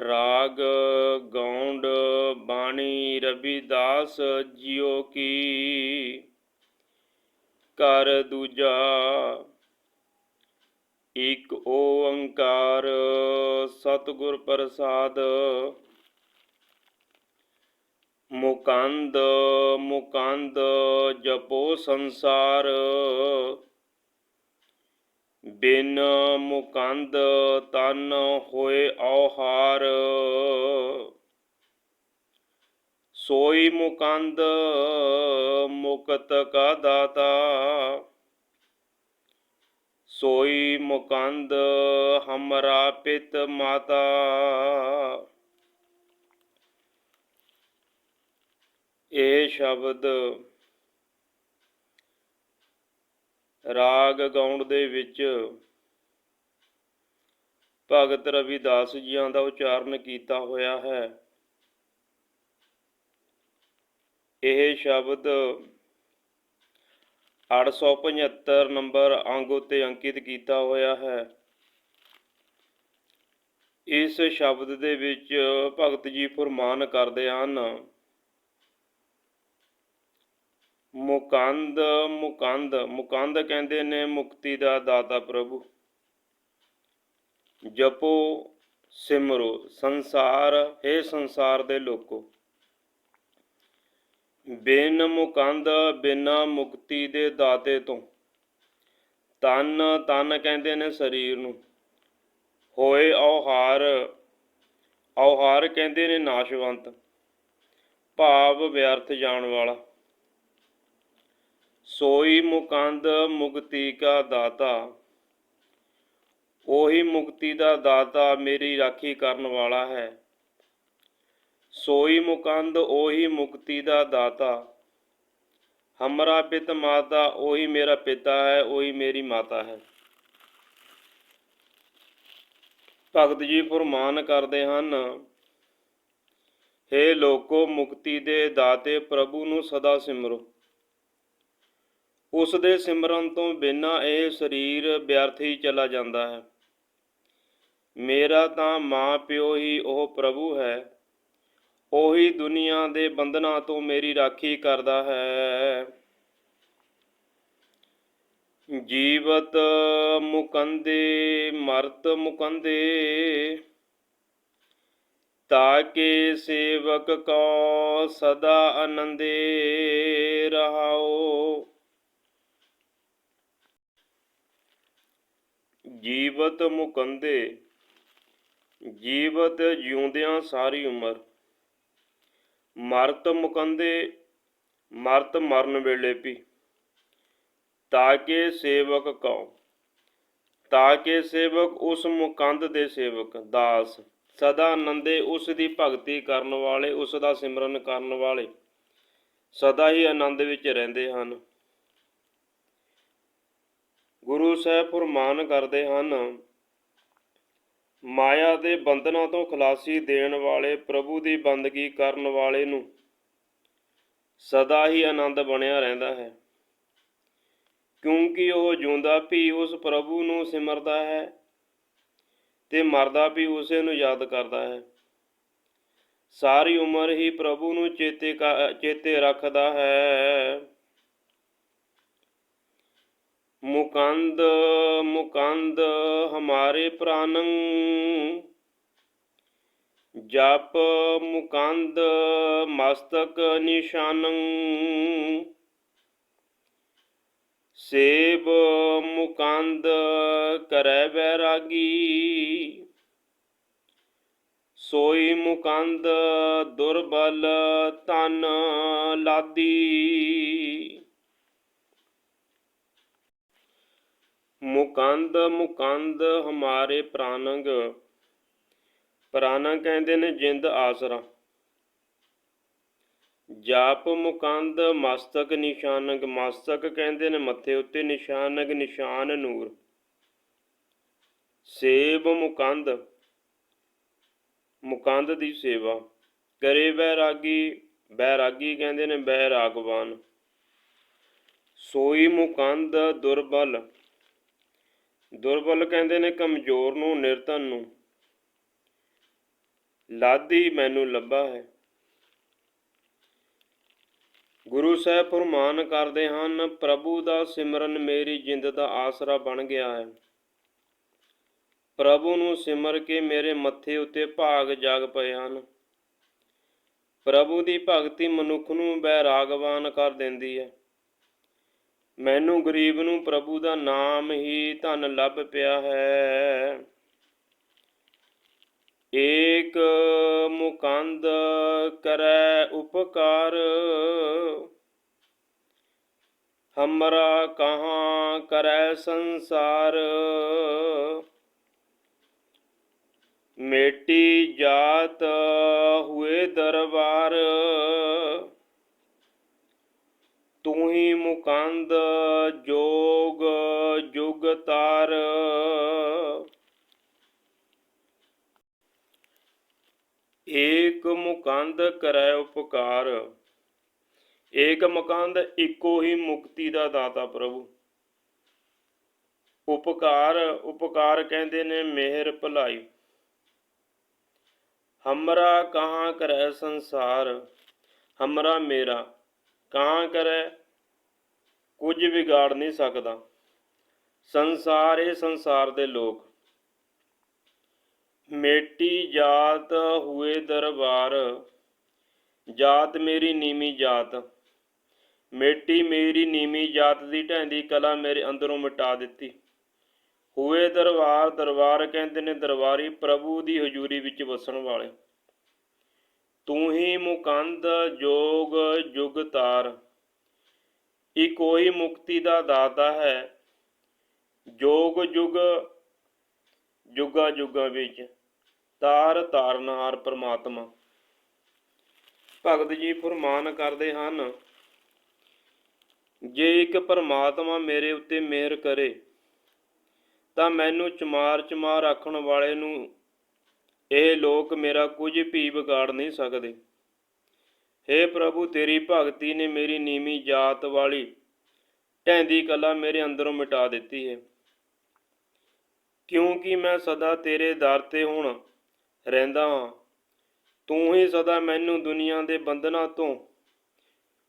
ਰਾਗ ਗੌਂਡ ਬਾਣੀ ਰਵਿਦਾਸ ਜਿਉ ਕੀ। ਕਰ ਦੂਜਾ, ਇਕ ਓੰਕਾਰ ਸਤਿਗੁਰ ਪ੍ਰਸਾਦ। ਮੁਕੰਦ ਮੁਕੰਦ ਜਪੋ ਸੰਸਾਰ। ਬਿਨ ਮੁਕੰਦ ਤਨ ਹੋਏ ਔਹਾਰ। ਸੋਈ ਮੁਕੰਦ ਮੁਕਤ ਕਾ ਦਾਤਾ ਸੋਈ ਮੁਕੰਦ ਹਮਰਾ ਪਿਤ ਮਾਤਾ। ਇਹ ਸ਼ਬਦ ਰਾਗ ਗਾਉਣ ਦੇ ਵਿੱਚ ਭਗਤ ਰਵਿਦਾਸ ਜੀਆਂ ਦਾ ਉਚਾਰਨ ਕੀਤਾ ਹੋਇਆ ਹੈ। ਇਹ ਸ਼ਬਦ 875 ਨੰਬਰ ਅੰਗ ਉੱਤੇ ਅੰਕਿਤ ਕੀਤਾ ਹੋਇਆ ਹੈ। ਇਸ ਸ਼ਬਦ ਦੇ ਵਿੱਚ ਭਗਤ ਜੀ ਫਰਮਾਨ ਕਰਦੇ ਹਨ ਮੁਕੰਦ ਮੁਕੰਦ ਮੁਕੰਦ ਕਹਿੰਦੇ ਨੇ ਮੁਕਤੀ ਦਾ ਦਾਤਾ ਪ੍ਰਭੂ। ਜਪੋ ਸਿਮਰੋ, ਸੰਸਾਰ, ਹੈ ਸੰਸਾਰ ਦੇ ਲੋਕੋ। ਬਿਨ ਮੁਕੰਦ, ਬਿਨਾ ਮੁਕਤੀ ਦੇ ਦਾਤੇ ਤੋਂ। ਤਨ ਤਨ ਕਹਿੰਦੇ ਨੇ ਸਰੀਰ ਨੂੰ। ਹੋਏ ਔਹਾਰ ਔਹਾਰ ਕਹਿੰਦੇ ਨੇ ਨਾਸ਼ਵੰਤ। ਭਾਵ ਵਿਅਰਥ ਜਾਣ ਵਾਲਾ। ਸੋਈ ਮੁਕੰਦ ਮੁਕਤੀ ਕਾ ਦਾਤਾ, ਉਹੀ ਮੁਕਤੀ ਦਾ ਦਾਤਾ ਮੇਰੀ ਰਾਖੀ ਕਰਨ ਵਾਲਾ ਹੈ। ਸੋਈ ਮੁਕੰਦ ਉਹੀ ਮੁਕਤੀ ਦਾ ਦਾਤਾ, ਹਮਰਾ ਪਿਤ ਮਾਤਾ ਉਹੀ ਮੇਰਾ ਪਿਤਾ ਹੈ, ਉਹੀ ਮੇਰੀ ਮਾਤਾ ਹੈ। ਭਗਤ ਜੀ ਫਰਮਾਨ ਕਰਦੇ ਹਨ, ਹੇ ਲੋਕੋ ਮੁਕਤੀ ਦੇ ਦਾਤੇ ਪ੍ਰਭੂ ਨੂੰ ਸਦਾ ਸਿਮਰੋ। ਉਸ ਦੇ ਸਿਮਰਨ ਤੋਂ ਬਿਨਾਂ ਇਹ ਸਰੀਰ ਵਿਅਰਥ ਹੀ ਚਲਾ ਜਾਂਦਾ ਹੈ। ਮੇਰਾ ਤਾਂ ਮਾਂ ਪਿਓ ਹੀ ਉਹ ਪ੍ਰਭੂ ਹੈ। ਉਹੀ ਦੁਨੀਆ ਦੇ ਬੰਧਨਾਂ ਤੋਂ ਮੇਰੀ ਰਾਖੀ ਕਰਦਾ ਹੈ। ਜੀਵਤ ਮੁਕੰਦੇ, ਮਰਤ ਮੁਕੰਦੇ, ਤਾਕੇ ਸੇਵਕ ਕੋ ਸਦਾ ਆਨੰਦੇ ਰਹਾਓ ਜੀਵਤ ਮੁਕੰਦੇ, ਜੀਵਤ ਜਿਉਂਦਿਆਂ ਸਾਰੀ ਉਮਰ। ਮਰਤ ਮੁਕੰਦੇ, ਮਰਤ ਮਰਨ ਵੇਲੇ ਵੀ। ਤਾਕੇ ਸੇਵਕ ਕਉ ਤਾਕੇ ਸੇਵਕ ਉਸ ਮੁਕੰਦ ਦੇ ਸੇਵਕ, ਦਾਸ। ਸਦਾ ਆਨੰਦੇ ਉਸ ਦੀ ਭਗਤੀ ਕਰਨ ਵਾਲੇ, ਉਸ ਦਾ ਸਿਮਰਨ ਕਰਨ ਵਾਲੇ। ਸਦਾ ਹੀ ਆਨੰਦ ਵਿੱਚ ਰਹਿੰਦੇ ਹਨ। ਗੁਰੂ ਸਾਹਿਬ ਫਰਮਾਨ ਕਰਦੇ ਹਨ, ਮਾਇਆ ਦੇ ਬੰਧਨਾਂ ਤੋਂ ਖਲਾਸੀ ਦੇਣ ਵਾਲੇ ਪ੍ਰਭੂ ਦੀ ਬੰਦਗੀ ਕਰਨ ਵਾਲੇ ਨੂੰ ਸਦਾ ਹੀ ਆਨੰਦ ਬਣਿਆ ਰਹਿੰਦਾ ਹੈ। ਕਿਉਂਕਿ ਉਹ ਜਿਉਂਦਾ ਵੀ ਉਸ ਪ੍ਰਭੂ ਨੂੰ ਸਿਮਰਦਾ ਹੈ ਤੇ ਮਰਦਾ ਵੀ ਉਸੇ ਨੂੰ ਯਾਦ ਕਰਦਾ ਹੈ। ਸਾਰੀ ਉਮਰ ਹੀ ਪ੍ਰਭੂ ਨੂੰ ਚੇਤੇ ਚੇਤੇ ਰੱਖਦਾ ਹੈ। ਮੁਕੰਦ ਮੁਕੰਦ ਹਮਾਰੇ ਪ੍ਰਾਨੰ। ਜਪ ਮੁਕੰਦ ਮਸਤਕ ਨਿਸ਼ਾਨੰ। ਸੇਬ ਮੁਕੰਦ ਕਰੈ ਬੈਰਾਗੀ ਸੋਈ ਮੁਕੰਦ ਦੁਰਬਲ ਤਨ ਲਾਦੀ। ਮੁਕੰਦ ਮੁਕੰਦ ਹਮਾਰੇ ਪ੍ਰਾਨੰਗ। ਪ੍ਰਾਨੰਗ ਕਹਿੰਦੇ ਨੇ ਜਿੰਦ ਆਸਰਾ। ਜਾਪ ਮੁਕੰਦ, ਮਸਤਕ ਨਿਸ਼ਾਨਕ ਮਸਤਕ ਕਹਿੰਦੇ ਨੇ ਮੱਥੇ ਉੱਤੇ ਨਿਸ਼ਾਨਕ ਨਿਸ਼ਾਨ ਨੂਰ। ਸੇਬ ਮੁਕੰਦ। ਮੁਕੰਦ ਦੀ ਸੇਵਾ। ਕਰੇ ਬੈਰਾਗੀ ਬੈਰਾਗੀ ਕਹਿੰਦੇ ਨੇ ਬੈਰਾਗਵਾਨ। ਸੋਈ ਮੁਕੰਦ ਦੁਰਬਲ। ਦੁਰਬਲ ਕਹਿੰਦੇ ਨੇ ਕਮਜ਼ੋਰ ਨੂੰ, ਨਿਰਧਨ ਨੂੰ। ਲਾਦੀ ਮੈਨੂੰ ਲੱਭਾ ਹੈ। ਗੁਰੂ ਸਾਹਿਬ ਫਰਮਾਨ ਕਰਦੇ ਹਨ, ਪ੍ਰਭੂ ਦਾ ਸਿਮਰਨ ਮੇਰੀ ਜਿੰਦ ਦਾ ਆਸਰਾ ਬਣ ਗਿਆ ਹੈ। ਪ੍ਰਭੂ ਨੂੰ ਸਿਮਰ ਕੇ ਮੇਰੇ ਮੱਥੇ ਉੱਤੇ ਭਾਗ ਜਾਗ ਪਏ ਹਨ। ਪ੍ਰਭੂ ਦੀ ਭਗਤੀ ਮਨੁੱਖ ਨੂੰ ਬੈਰਾਗਵਾਨ ਕਰ ਦਿੰਦੀ ਹੈ। ਮੈਨੂੰ ਗਰੀਬ ਨੂੰ ਪ੍ਰਭੂ ਦਾ ਨਾਮ ਹੀ ਧਨ ਲੱਭ ਪਿਆ ਹੈ। ਏਕ ਮੁਕੰਦ ਕਰੈ ਉਪਕਾਰ, ਹਮਰਾ ਕਹਾਂ ਕਰੈ ਸੰਸਾਰ। ਮੇਟੀ ਜਾਤ ਹੋਏ ਦਰਬਾਰ ਤੂੰ ਹੀ ਮੁਕੰਦ ਜੋਗ ਜੁਗ ਤਾਰ ਏਕ ਮੁਕੰਦ ਕਰੈ ਉਪਕਾਰ। ਏਕ ਮੁਕੰਦ ਇੱਕੋ ਹੀ ਮੁਕਤੀ ਦਾ ਦਾਤਾ ਪ੍ਰਭੂ। ਉਪਕਾਰ ਉਪਕਾਰ ਕਹਿੰਦੇ ਨੇ ਮਿਹਰ ਭਲਾਈ। ਹਮਰਾ ਕਹਾ ਕਰੈ ਸੰਸਾਰ? ਹਮਰਾ ਮੇਰਾ। ਕਹਾਂ ਕਰੈ, ਕੁਝ ਵਿਗਾੜ ਨਹੀਂ ਸਕਦਾ। ਸੰਸਾਰ ਇਹ ਸੰਸਾਰ ਦੇ ਲੋਕ। ਮੇਟੀ ਜਾਤ ਹੋਏ ਦਰਬਾਰ, ਜਾਤ ਮੇਰੀ ਨੀਵੀਂ ਜਾਤ। ਮੇਟੀ ਮੇਰੀ ਨੀਵੀਂ ਜਾਤ ਦੀ ਢੈਂਦੀ ਕਲਾ ਮੇਰੇ ਅੰਦਰੋਂ ਮਿਟਾ ਦਿੱਤੀ। ਹੋਏ ਦਰਬਾਰ ਦਰਬਾਰ ਕਹਿੰਦੇ ਨੇ ਦਰਬਾਰੀ ਪ੍ਰਭੂ ਦੀ ਹਜ਼ੂਰੀ ਵਿੱਚ ਵਸਣ ਵਾਲੇ। ਤੂੰ ਹੀ ਮੁਕੰਦ ਜੋਗ ਜੁਗ ਤਾਰ ਇਹ ਕੋਈ ਮੁਕਤੀ ਦਾ ਦਾਤਾ ਹੈ, ਜੋਗ ਜੁਗ ਜੁਗਾ ਜੁਗਾ ਵਿੱਚ, ਤਾਰ ਤਾਰਨਹਾਰ ਪ੍ਰਮਾਤਮਾ। ਭਗਤ ਜੀ ਫਰਮਾਨ ਕਰਦੇ ਹਨ, ਜੇ ਇੱਕ ਪਰਮਾਤਮਾ ਮੇਰੇ ਉੱਤੇ ਮਿਹਰ ਕਰੇ, ਤਾਂ ਮੈਨੂੰ ਚਮਾਰ ਚਮਾਰ ਆਖਣ ਵਾਲੇ ਨੂੰ ਇਹ ਲੋਕ ਮੇਰਾ ਕੁਝ ਵੀ ਵਿਗਾੜ ਨਹੀਂ ਸਕਦੇ। हे ਪ੍ਰਭੂ, ਤੇਰੀ ਭਗਤੀ ਨੇ ਮੇਰੀ ਨੀਵੀਂ ਜਾਤ ਵਾਲੀ ਢੈਂਦੀ ਕਲਾ ਮੇਰੇ ਅੰਦਰੋਂ ਮਿਟਾ ਦਿੱਤੀ ਹੈ। ਕਿਉਂਕਿ ਮੈਂ ਸਦਾ ਤੇਰੇ ਦਰ ਤੇ ਹੁਣ ਰਹਿੰਦਾ ਹਾਂ। ਤੂੰ ਹੀ ਸਦਾ ਮੈਨੂੰ ਦੁਨੀਆ ਦੇ ਬੰਧਨਾਂ ਤੋਂ,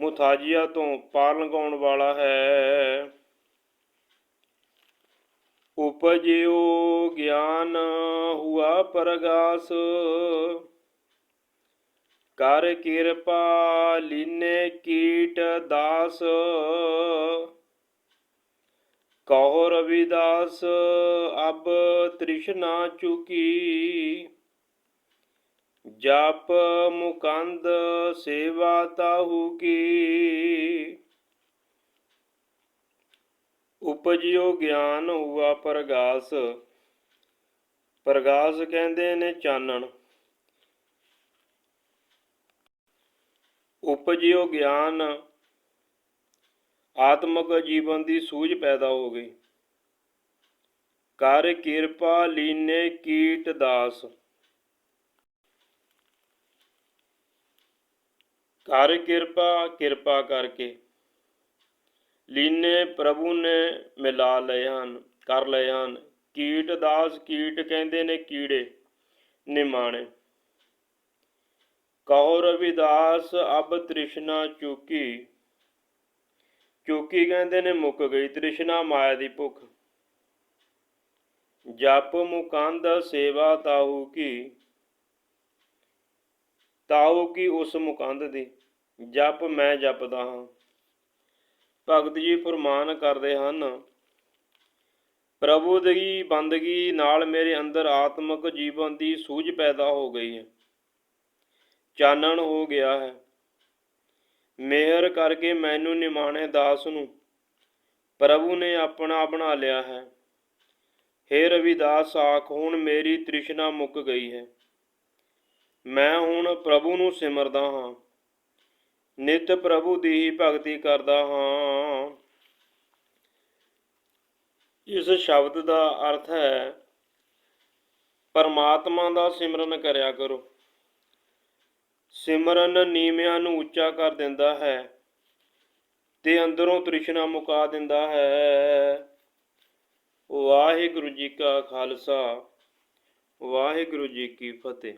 ਮੁਥਾਜੀਆ ਤੋਂ ਪਾਰ ਲੰਘਾਉਣ ਵਾਲਾ ਹੈ। ਉਪਜਿਓ ਗਿਆਨ ਹੁਆ ਪ੍ਰਗਾਸ। ਕਰ ਕਿਰਪਾ ਲੀਨੇ ਕੀਟ ਦਾਸ। ਕਹੋ ਰਵਿਦਾਸ ਅਬ ਤ੍ਰਿਸ਼ਨਾ ਚੁਕੀ। ਜਪ ਮੁਕੰਦ ਸੇਵਾ ਤਾਹੂ ਕੀ। ਉਪਜਿਓ ਗਿਆਨ ਹੁਆ ਪ੍ਰਗਾਸ। ਪ੍ਰਗਾਸ ਕਹਿੰਦੇ ਨੇ ਚਾਨਣ। ਉਪਜਿਓ ਗਿਆਨ ਆਤਮਕ ਜੀਵਨ ਦੀ ਸੂਝ ਪੈਦਾ ਹੋ ਗਈ। ਕਰ ਕਿਰਪਾ ਲੀਨੇ ਕੀਟ ਦਾਸ। ਕਰ ਕਿਰਪਾ ਕਿਰਪਾ ਕਰਕੇ ਲੀਨੇ ਪ੍ਰਭੂ ਨੇ ਮਿਲਾ ਲਏ ਹਨ, ਕਰ ਲਏ ਹਨ। ਕੀਟ ਦਾਸ ਕੀਟ ਕਹਿੰਦੇ ਨੇ ਕੀੜੇ, ਨਿਮਾਣੇ। ਕਹੋ ਰਵਿਦਾਸ ਅਬ ਤ੍ਰਿਸ਼ਨਾ ਚੁਕੀ। ਚੁਕੀ ਕਹਿੰਦੇ ਨੇ ਮੁੱਕ ਗਈ, ਤ੍ਰਿਸ਼ਨਾ ਮਾਇਆ ਦੀ ਭੁੱਖ। ਜਪ ਮੁਕੰਦ ਸੇਵਾ ਤਾਹੂ ਕੀ? ਤਾਹੂ ਕੀ ਉਸ ਮੁਕੰਦ ਦੀ? ਜਪ ਮੈਂ ਜਪਦਾ ਹਾਂ। ਭਗਤ ਜੀ ਫਰਮਾਨ ਕਰਦੇ ਹਨ, ਪ੍ਰਭੂ ਦੀ ਬੰਦਗੀ ਨਾਲ ਮੇਰੇ ਅੰਦਰ ਆਤਮਿਕ ਜੀਵਨ ਦੀ ਸੂਝ ਪੈਦਾ ਹੋ ਗਈ ਹੈ। ਚਾਨਣ ਹੋ ਗਿਆ ਹੈ। ਮਿਹਰ ਕਰਕੇ ਮੈਨੂੰ ਨਿਮਾਣੇ ਦਾਸ ਨੂੰ ਪ੍ਰਭੂ ਨੇ ਆਪਣਾ ਬਣਾ ਲਿਆ ਹੈ। ਹੇ ਰਵਿਦਾਸ, ਆਖ, ਹੁਣ ਮੇਰੀ ਤ੍ਰਿਸ਼ਨਾ ਮੁੱਕ ਗਈ ਹੈ। ਮੈਂ ਹੁਣ ਪ੍ਰਭੂ ਨੂੰ ਸਿਮਰਦਾ ਹਾਂ। ਨਿਤ ਪ੍ਰਭੂ ਦੀ ਹੀ ਭਗਤੀ ਕਰਦਾ ਹਾਂ। ਇਸ ਸ਼ਬਦ ਦਾ ਅਰਥ ਹੈ, ਪਰਮਾਤਮਾ ਦਾ ਸਿਮਰਨ ਕਰਿਆ ਕਰੋ। ਸਿਮਰਨ ਨੀਵਿਆਂ ਨੂੰ ਉੱਚਾ ਕਰ ਦਿੰਦਾ ਹੈ ਤੇ ਅੰਦਰੋਂ ਤ੍ਰਿਸ਼ਨਾ ਮੁਕਾ ਦਿੰਦਾ ਹੈ। ਵਾਹਿਗੁਰੂ ਜੀ ਕਾ ਖਾਲਸਾ, ਵਾਹਿਗੁਰੂ ਜੀ ਕੀ ਫਤਿਹ।